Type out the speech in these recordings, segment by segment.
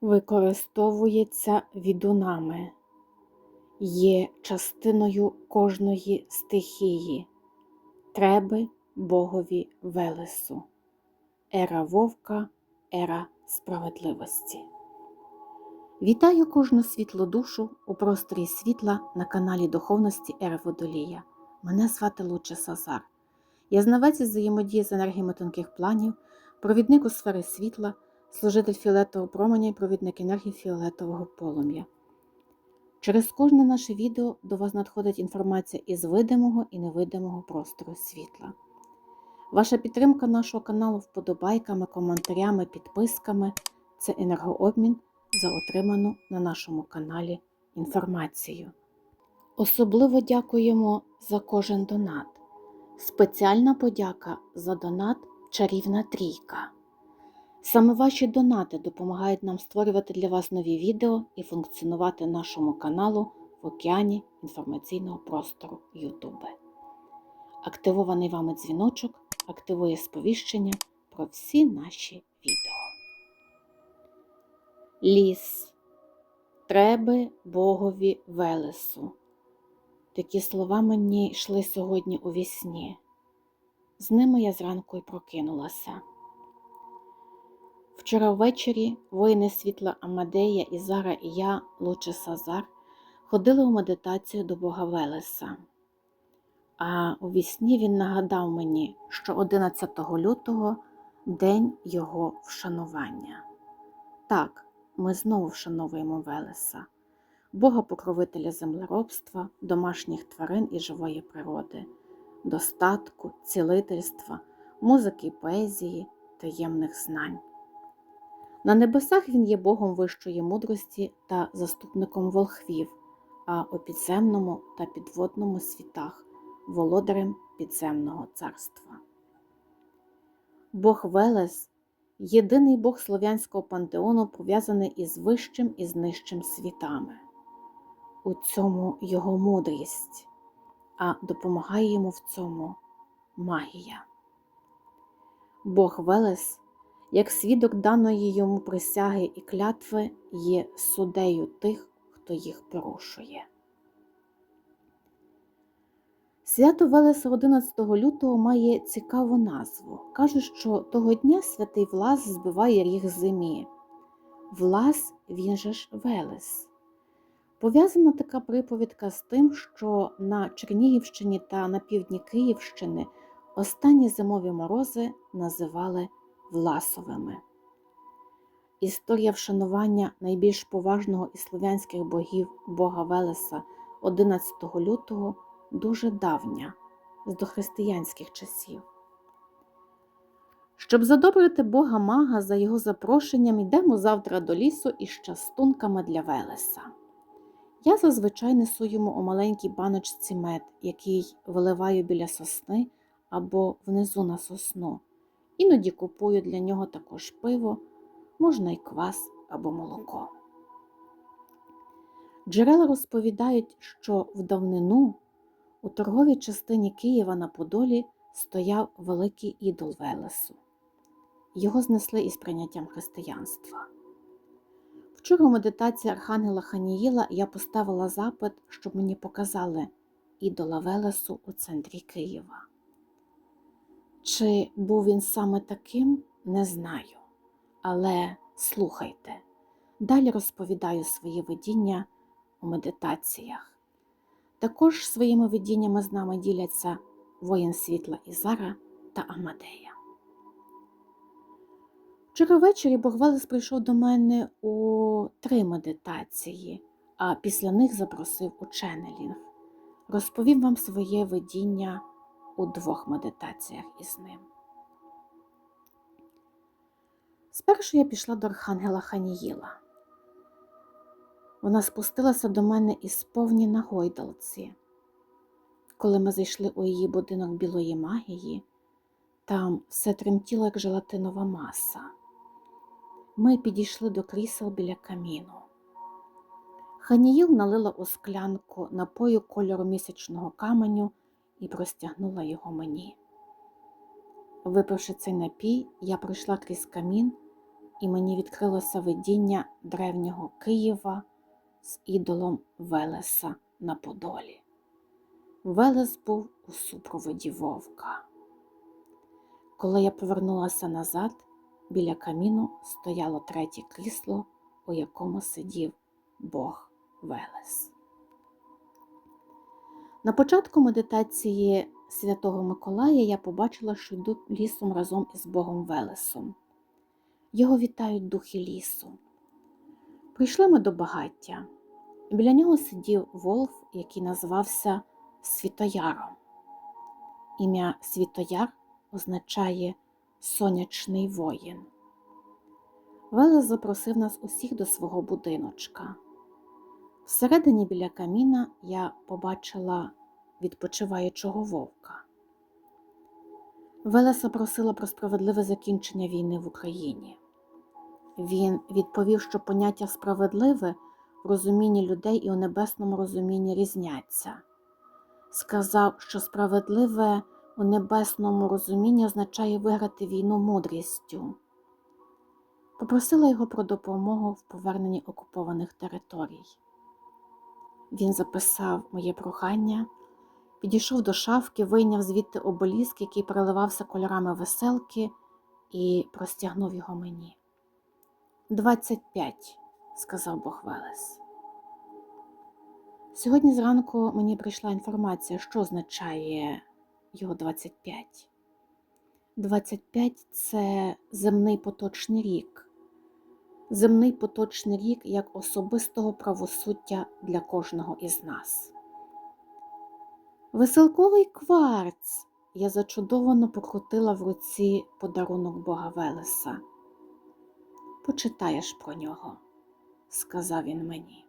використовується відунами, є частиною кожної стихії, треби Богові Велесу, ера вовка, ера справедливості. Вітаю кожну світлу душу у просторі світла на каналі Духовності Ери Водолія. Мене звати Луча Сазар. Я знавець взаємодії з енергіями тонких планів, провідник у сфери світла, служитель фіолетового променя і провідник енергії фіолетового полум'я. Через кожне наше відео до вас надходить інформація із видимого і невидимого простору світла. Ваша підтримка нашого каналу вподобайками, коментарями, підписками це енергообмін за отриману на нашому каналі інформацію. Особливо дякуємо за кожен донат. Спеціальна подяка за донат Чарівна Трійка. Саме ваші донати допомагають нам створювати для вас нові відео і функціонувати нашому каналу в океані інформаційного простору YouTube. Активований вами дзвіночок активує сповіщення про всі наші відео. Ліс. Треби Богові Велесу. Такі слова мені йшли сьогодні у вісні. З ними я зранку й прокинулася. Вчора ввечері воїни світла Амадея, Ізара і я, Луче Сазар, ходили у медитацію до Бога Велеса. А у вісні він нагадав мені, що 11 лютого день його вшанування. Так, ми знову вшановуємо Велеса, Бога покровителя землеробства, домашніх тварин і живої природи, достатку, цілительства, музики поезії, таємних знань. На небесах він є Богом вищої мудрості та заступником волхвів, а у підземному та підводному світах володарем підземного царства. Бог Велес єдиний Бог слов'янського пантеону, пов'язаний із вищим і з нижчим світами. У цьому його мудрість, а допомагає йому в цьому магія. Бог Велес як свідок даної йому присяги і клятви є судею тих, хто їх порушує. Свято Велеса 11 лютого має цікаву назву. Кажуть, що того дня святий Влас збиває ріг зимі. Влас він же ж Велес. Пов'язана така приповідка з тим, що на Чернігівщині та на півдні Київщини останні зимові морози називали Власовими. Історія вшанування найбільш поважного із слов'янських богів Бога Велеса 11 лютого дуже давня, з дохристиянських часів. Щоб задобрити Бога Мага за його запрошенням, йдемо завтра до лісу із частунками для Велеса. Я зазвичай несу йому у маленькій баночці мед, який виливаю біля сосни або внизу на сосну. Іноді купую для нього також пиво, можна й квас або молоко. Джерела розповідають, що в давнину у торговій частині Києва на Подолі стояв великий ідол Велесу. Його знесли із прийняттям християнства. Вчора у медитації Архангела Ханіїла я поставила запит, щоб мені показали ідола Велесу у центрі Києва. Чи був він саме таким, не знаю. Але слухайте, далі розповідаю свої видіння у медитаціях. Також своїми видіннями з нами діляться воїн світла Ізара та Амадея. Вчора ввечері Богвелес прийшов до мене у три медитації, а після них запросив у ченелінг. Розповім вам своє видіння у двох медитаціях із ним. Спершу я пішла до Архангела Ханіїла. Вона спустилася до мене із повні на гойдалці. Коли ми зайшли у її будинок білої магії, там все тремтіло, як желатинова маса. Ми підійшли до крісел біля каміну. Ханіїл налила у склянку напою кольору місячного каменю і простягнула його мені. Випивши цей напій, я пройшла крізь камін і мені відкрилося видіння древнього Києва з ідолом Велеса на Подолі. Велес був у супроводі вовка. Коли я повернулася назад, біля каміну стояло третє крісло, у якому сидів Бог Велес. На початку медитації Святого Миколая я побачила, що йду лісом разом із Богом Велесом. Його вітають духи лісу. Прийшли ми до багаття. Біля нього сидів Волф, який називався Світояром. Ім'я Світояр означає сонячний воїн. Велес запросив нас усіх до свого будиночка. Всередині біля каміна я побачила відпочиваючого вовка. Велеса просила про справедливе закінчення війни в Україні. Він відповів, що поняття справедливе в розумінні людей і у небесному розумінні різняться. Сказав, що справедливе у небесному розумінні означає виграти війну мудрістю. Попросила його про допомогу в поверненні окупованих територій. Він записав моє прохання, підійшов до шафки, вийняв звідти обеліск, який переливався кольорами веселки, і простягнув його мені. Двадцять п'ять, сказав Бог Велес. Сьогодні зранку мені прийшла інформація, що означає його 25. 25 – це земний поточний рік. Земний поточний рік як особистого правосуддя для кожного із нас. Веселковий кварц я зачудовано покрутила в руці подарунок Бога Велеса. Почитаєш про нього, сказав він мені.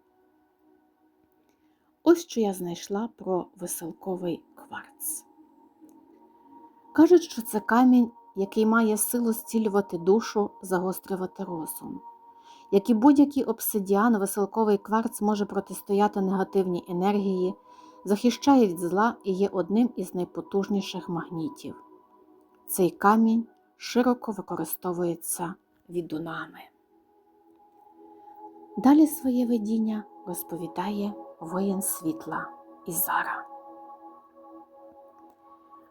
Ось що я знайшла про веселковий кварц. Кажуть, що це камінь, який має силу зцілювати душу, загострювати розум. Як і будь-який обсидіан, веселковий кварц може протистояти негативній енергії, захищає від зла і є одним із найпотужніших магнітів. Цей камінь широко використовується відунами. Далі своє видіння розповідає воїн світла Ізара.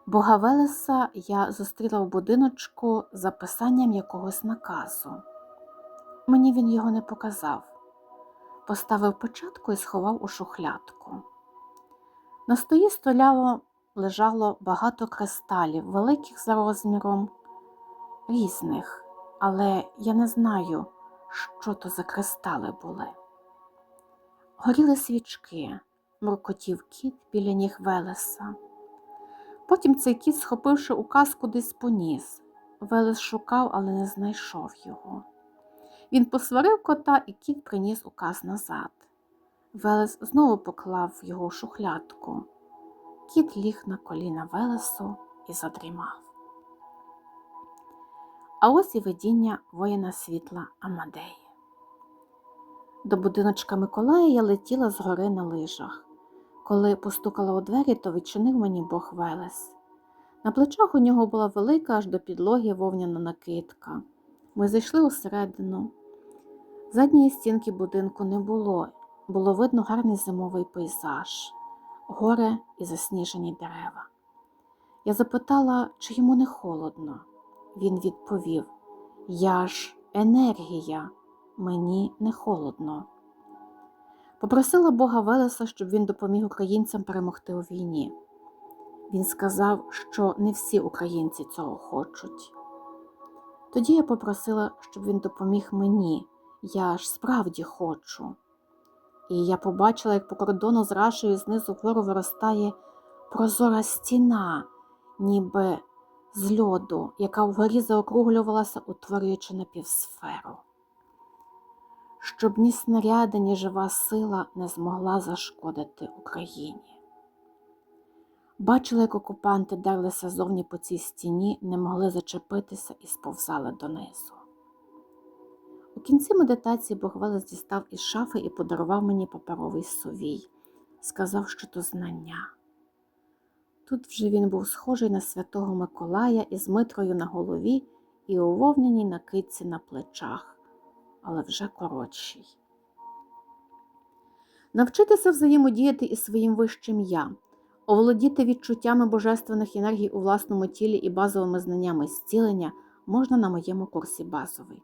Бога Велеса я зустріла в будиночку за писанням якогось наказу. Мені він його не показав, поставив початку і сховав у шухлядку. На стої стояло лежало багато кристалів, великих за розміром, різних, але я не знаю, що то за кристали були. Горіли свічки, муркотів кіт біля ніг Велеса. Потім цей кіт, схопивши указ, кудись поніс. Велес шукав, але не знайшов його. Він посварив кота, і кіт приніс указ назад. Велес знову поклав його в шухлядку. Кіт ліг на коліна Велесу і задрімав. А ось і видіння воїна світла Амадеї. До будиночка Миколая я летіла з гори на лижах. Коли постукала у двері, то відчинив мені Бог Велес. На плечах у нього була велика аж до підлоги вовняна накидка. Ми зайшли усередину. Задньої стінки будинку не було, було видно гарний зимовий пейзаж, горе і засніжені дерева. Я запитала, чи йому не холодно. Він відповів: Я ж енергія, мені не холодно. Попросила Бога Велеса, щоб він допоміг українцям перемогти у війні. Він сказав, що не всі українці цього хочуть. Тоді я попросила, щоб він допоміг мені, я ж справді хочу. І я побачила, як по кордону з рашею знизу вгору виростає прозора стіна, ніби з льоду, яка вгорі заокруглювалася, утворюючи напівсферу. Щоб ні снаряди, ні жива сила не змогла зашкодити Україні. Бачила, як окупанти дерлися зовні по цій стіні, не могли зачепитися і сповзали донизу. У кінці медитації Бог Велес дістав із шафи і подарував мені паперовий сувій, сказав, що то знання. Тут вже він був схожий на святого Миколая із митрою на голові і у вовняній накидці на плечах. але вже коротший. Навчитися взаємодіяти із своїм вищим я, оволодіти відчуттями божественних енергій у власному тілі і базовими знаннями зцілення можна на моєму курсі базовий.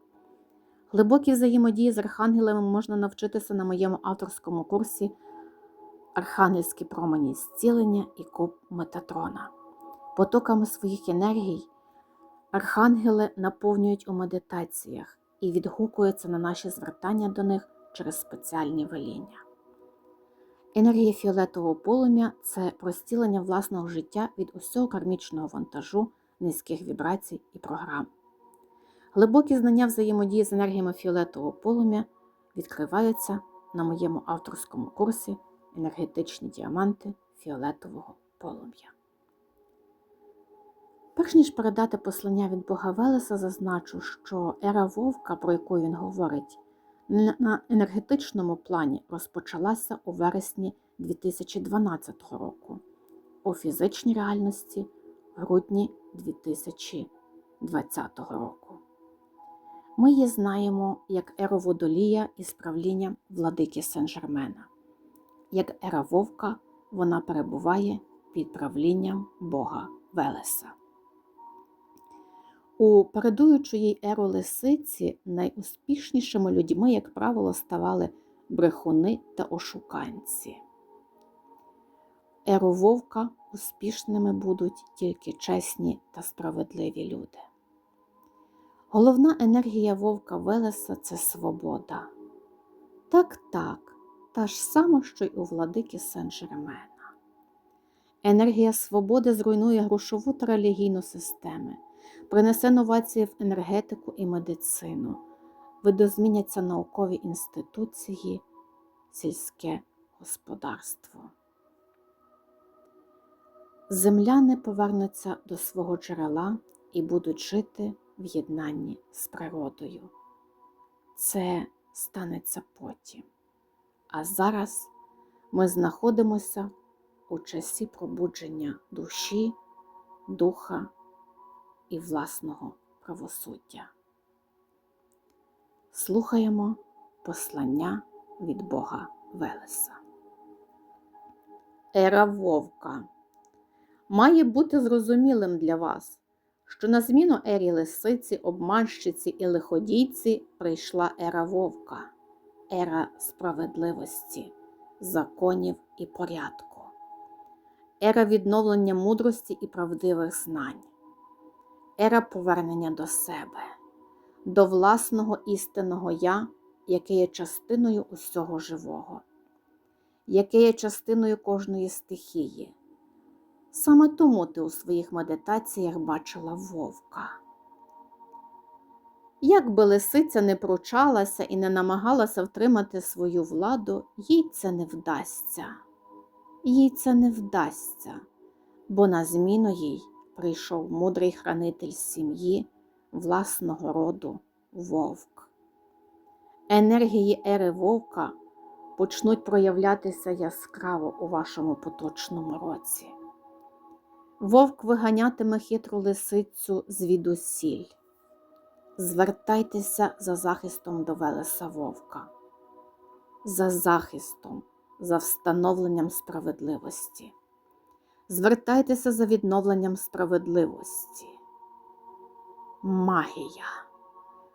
Глибокі взаємодії з архангелами можна навчитися на моєму авторському курсі Архангельські промені зцілення і куб Метатрона. Потоками своїх енергій архангели наповнюють у медитаціях і відгукуються на наші звертання до них через спеціальні веління. Енергія фіолетового полум'я це простілення власного життя від усього кармічного вантажу, низьких вібрацій і програм. Глибокі знання взаємодії з енергіями фіолетового полум'я відкриваються на моєму авторському курсі енергетичні діаманти фіолетового полум'я. Перш ніж передати послання від Бога Велеса, зазначу, що ера Вовка, про яку він говорить, на енергетичному плані розпочалася у вересні 2012 року, у фізичній реальності в грудні 2020 року. Ми її знаємо як еру водолія із правлінням владики Сен-Жермена. Як ера вовка вона перебуває під правлінням Бога Велеса. У передуючої еру лисиці найуспішнішими людьми, як правило, ставали брехуни та ошуканці. Еру вовка успішними будуть тільки чесні та справедливі люди. Головна енергія вовка Велеса це свобода. Так, так, та ж сама, що й у владики Сен-Жермена. Енергія свободи зруйнує грошову та релігійну системи, принесе новації в енергетику і медицину, видозміняться наукові інституції, сільське господарство. Земляни повернуться до свого джерела і будуть жити в єднанні з природою. Це станеться потім. А зараз ми знаходимося у часі пробудження душі, духа і власного правосуддя. Слухаємо послання від Бога Велеса. Ера Вовка має бути зрозумілим для вас, що на зміну ері лисиці, обманщиці і лиходійці прийшла ера вовка, ера справедливості, законів і порядку, ера відновлення мудрості і правдивих знань, ера повернення до себе, до власного істинного я, яке є частиною усього живого, яке є частиною кожної стихії. Саме тому ти у своїх медитаціях бачила вовка. Як би лисиця не пручалася і не намагалася втримати свою владу, їй це не вдасться. Їй це не вдасться, бо на зміну їй прийшов мудрий хранитель сім'ї, власного роду вовк. Енергії ери вовка почнуть проявлятися яскраво у вашому поточному році. Вовк виганятиме хитру лисицю звідусіль. Звертайтеся за захистом до Велеса Вовка, за захистом, за встановленням справедливості. Звертайтеся за відновленням справедливості. Магія.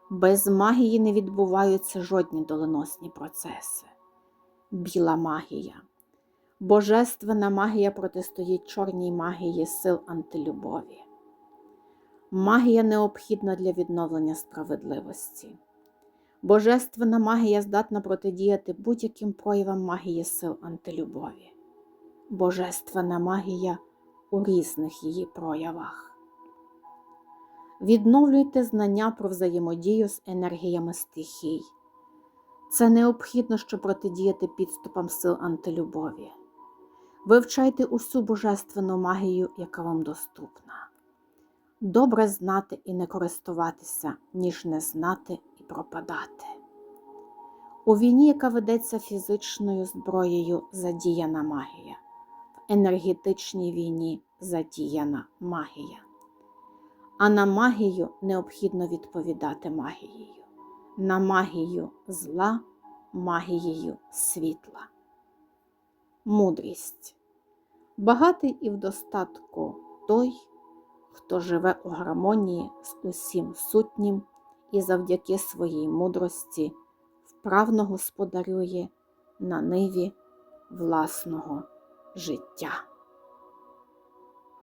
Без магії не відбуваються жодні доленосні процеси. Біла магія. Божественна магія протистоїть чорній магії сил антилюбові. Магія необхідна для відновлення справедливості. Божественна магія здатна протидіяти будь-яким проявам магії сил антилюбові. Божественна магія у різних її проявах. Відновлюйте знання про взаємодію з енергіями стихій. Це необхідно, щоб протидіяти підступам сил антилюбові. Вивчайте усю божественну магію, яка вам доступна. Добре знати і не користуватися, ніж не знати і пропадати. У війні, яка ведеться фізичною зброєю, задіяна магія, в енергетичній війні задіяна магія. А на магію необхідно відповідати магією. на магію зла магією світла. Мудрість. Багатий і в достатку той, хто живе у гармонії з усім сутнім і завдяки своїй мудрості вправно господарює на ниві власного життя.